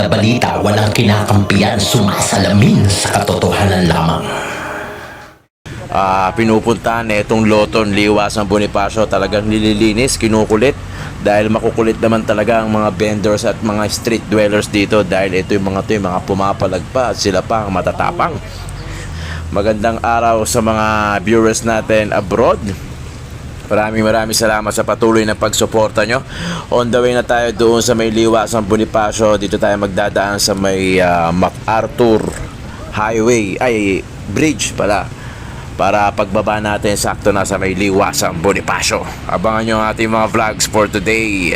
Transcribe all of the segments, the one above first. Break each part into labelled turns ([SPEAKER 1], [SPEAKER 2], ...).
[SPEAKER 1] na balita walang kinakampiyan sumasalamin sa katotohanan lamang.
[SPEAKER 2] Ah, pinupuntahan na itong Loton Liwas ng Bonifacio talagang nililinis, kinukulit dahil makukulit naman talaga ang mga vendors at mga street dwellers dito dahil ito yung mga to yung mga pumapalagpa at sila pa ang matatapang. Magandang araw sa mga viewers natin abroad. Maraming maraming salamat sa patuloy na pagsuporta nyo. On the way na tayo doon sa may liwas ng Bonifacio. Dito tayo magdadaan sa may ah, MacArthur Highway, ay bridge pala para pagbaba natin sakto na sa may liwasang Bonifacio. Abangan nyo ang ating mga vlogs for today.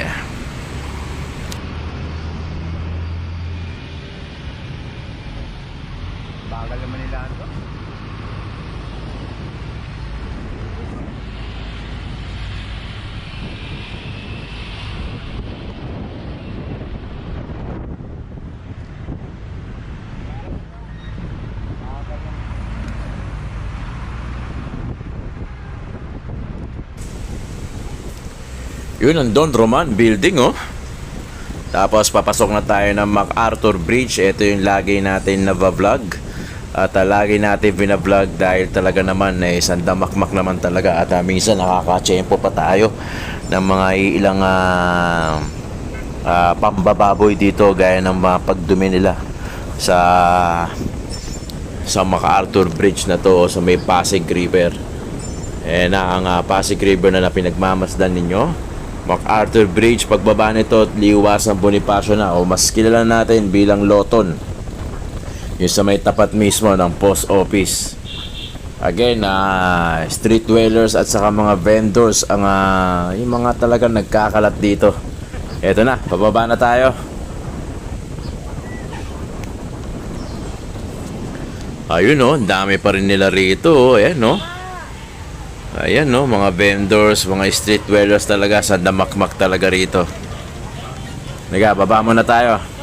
[SPEAKER 2] Yun ang Don Roman building oh. Tapos papasok na tayo ng MacArthur Bridge. Ito yung lagi natin na vlog. At uh, lagi natin binablog dahil talaga naman eh, isang damakmak naman talaga at uh, minsan nakakachempo pa tayo ng mga ilang uh, uh, pambababoy dito gaya ng mga pagdumi nila sa sa MacArthur Bridge na to o sa may Pasig River. Eh na ang uh, Pasig River na, na pinagmamasdan ninyo. MacArthur Bridge, pagbaba nito, liwas ang Bonifacio na o mas kilala natin bilang Loton. Yung sa may tapat mismo ng post office. Again, ah, street dwellers at saka mga vendors ang ah, yung mga talagang nagkakalat dito. Eto na, pababa na tayo. Ayun ang dami pa rin nila rito. Ayan no. Ayan no, mga vendors, mga street dwellers talaga sa damakmak talaga rito. Naga, baba muna tayo.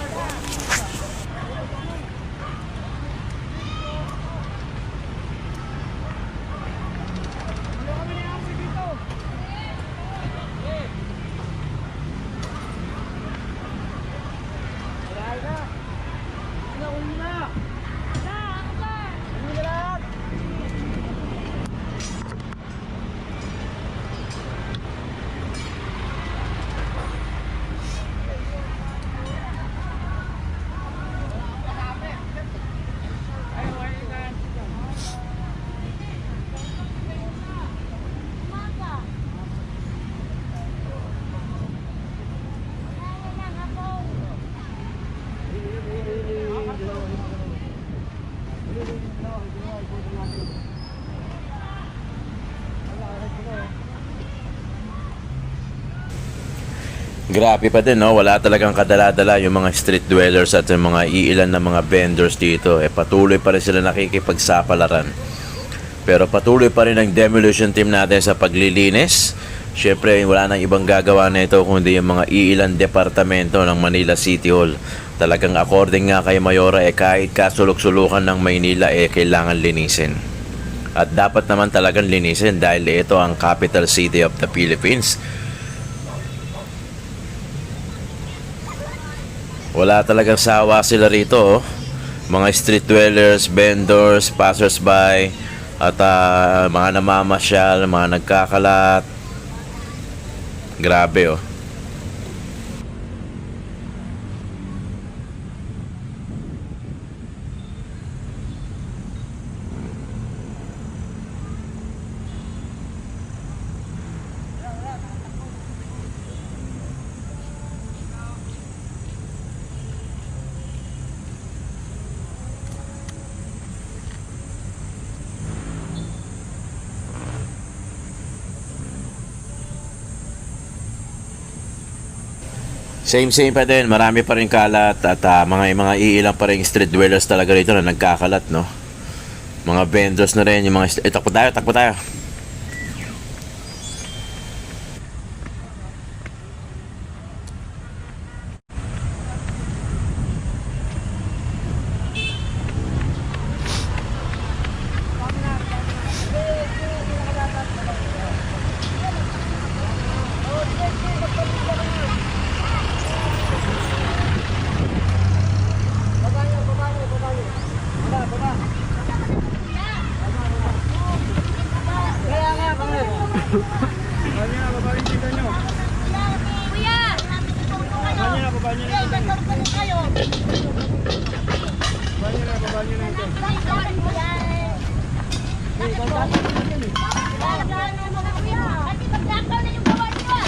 [SPEAKER 2] Grabe pa din, no? Wala talagang kadala-dala yung mga street dwellers at yung mga iilan na mga vendors dito. Eh, patuloy pa rin sila nakikipagsapalaran. Pero patuloy pa rin ang demolition team natin sa paglilinis. Siyempre, wala nang ibang gagawa na ito kundi yung mga iilan departamento ng Manila City Hall. Talagang according nga kay Mayora, eh kahit kasulok-sulukan ng Maynila, eh kailangan linisin. At dapat naman talagang linisin dahil ito ang capital city of the Philippines. Wala talagang sawa sila rito. Oh. Mga street dwellers, vendors, passersby, at ah, mga namamasyal, mga nagkakalat. Grabe oh. Same same pa din, marami pa rin kalat at ah, mga mga iilang pa rin street dwellers talaga rito na nagkakalat, no. Mga vendors na rin, yung mga eh, takbo tayo, takbo tayo.
[SPEAKER 3] Kuya! Baba niyo na, baba niyo na. kayo. Baba niyo na, baba niyo na ito. Kasi maglakaw na yung gawa niyo ah.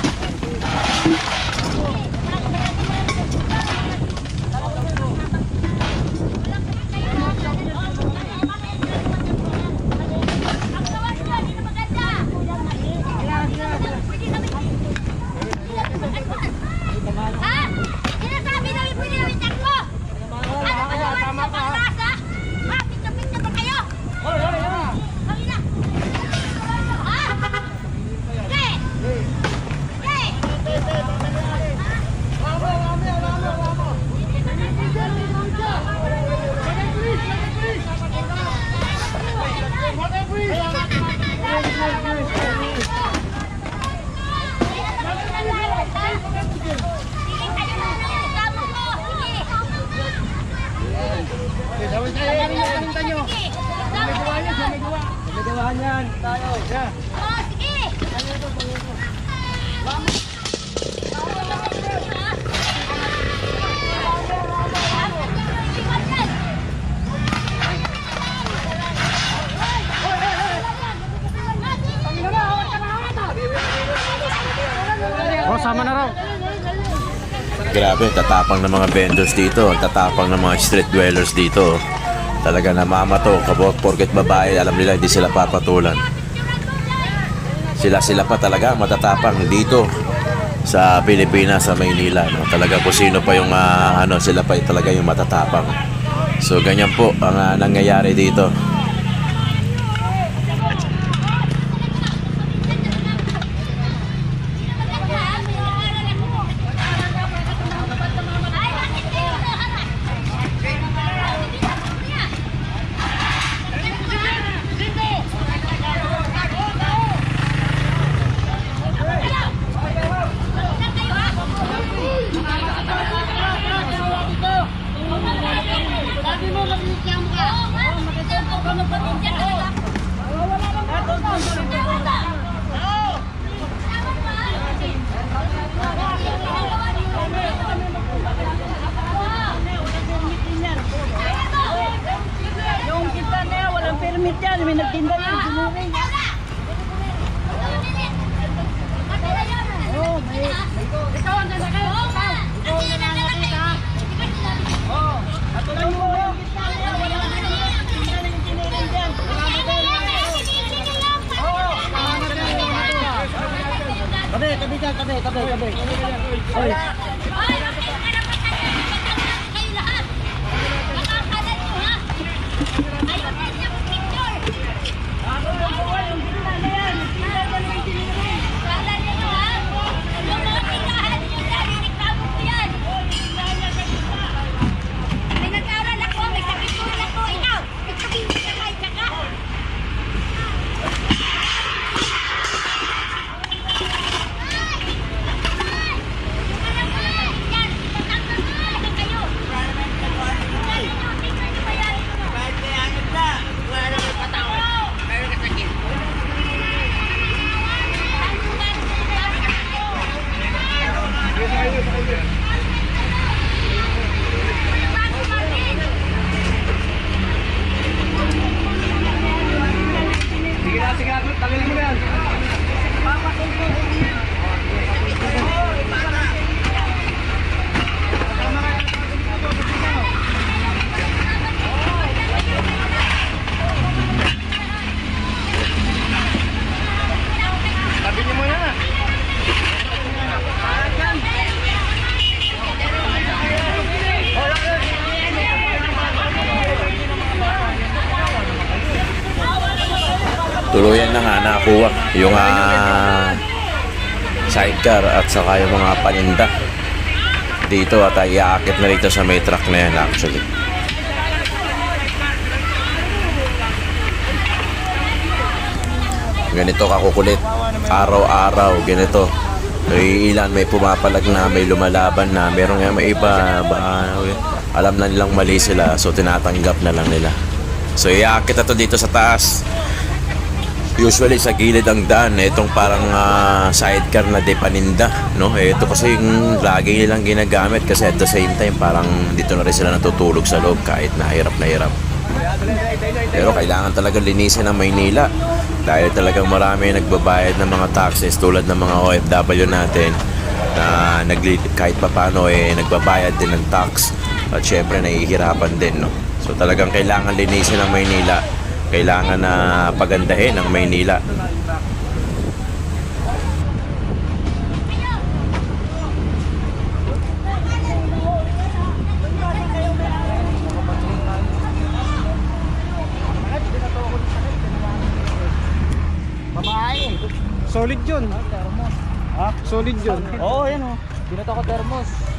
[SPEAKER 3] Ang gawa niyo, hindi na maganda. Pwede namin Ha? Sinasabi namin pwede namin takbo! Ano ba naman sa panglasa? Ha? Pita-pita ba kayo? Kami na! Ha? Sige! Sige!
[SPEAKER 4] Oh, sama na raw.
[SPEAKER 2] Grabe, tatapang ng mga vendors dito. Tatapang ng mga street dwellers dito. Talaga namamato. Kabot, porket babae, alam nila hindi sila papatulan. Sila-sila pa talaga matatapang dito sa Pilipinas, sa Maynila. No? Talaga kung sino pa yung ah, ano, sila pa talaga yung matatapang. So ganyan po ang ah, nangyayari dito.
[SPEAKER 5] Permit yan. May nagtinda yan, sinuring. Oo, may... Ikaw ang nalagay. Ikaw ang nalagay ha. Oo. At wala mo yung kita na yan, walang permit. Tinda na yung siniring dyan. Wala mo permit. Oo. Tabi, tabi dyan, tabi, tabi, tabi. Oy.
[SPEAKER 3] May nag-aaral ako, may sakit ako, ikaw. Ikaw, hindi ka may saka.
[SPEAKER 4] Sige na, sige na. Tanggalin mo na yan. Tabi niyo muna.
[SPEAKER 2] Tuluyan na nga nakuha yung ah, sidecar at saka yung mga paninda dito at ay iaakit na rito sa may truck na yan actually. Ganito kakukulit. Araw-araw, ganito. May ilan may pumapalag na, may lumalaban na, meron nga may iba, ba, alam na nilang mali sila, so tinatanggap na lang nila. So iaakit na to dito sa taas. Usually sa gilid ang daan, itong parang ah, sidecar na de paninda, no? Eh, Ito kasi yung lagi nilang ginagamit kasi at the same time parang dito na rin sila natutulog sa loob kahit nahirap na hirap. Pero kailangan talaga linisin ang Maynila dahil talagang marami nagbabayad ng mga taxes tulad ng mga OFW natin na nagli kahit papano eh nagbabayad din ng tax at syempre nahihirapan din no. So talagang kailangan linisin ang Maynila. Kailangan na pagandahin ang Maynila.
[SPEAKER 4] Solid yun. Ha? Solid yun.
[SPEAKER 6] Oo, oh, yan o. Binato ko thermos.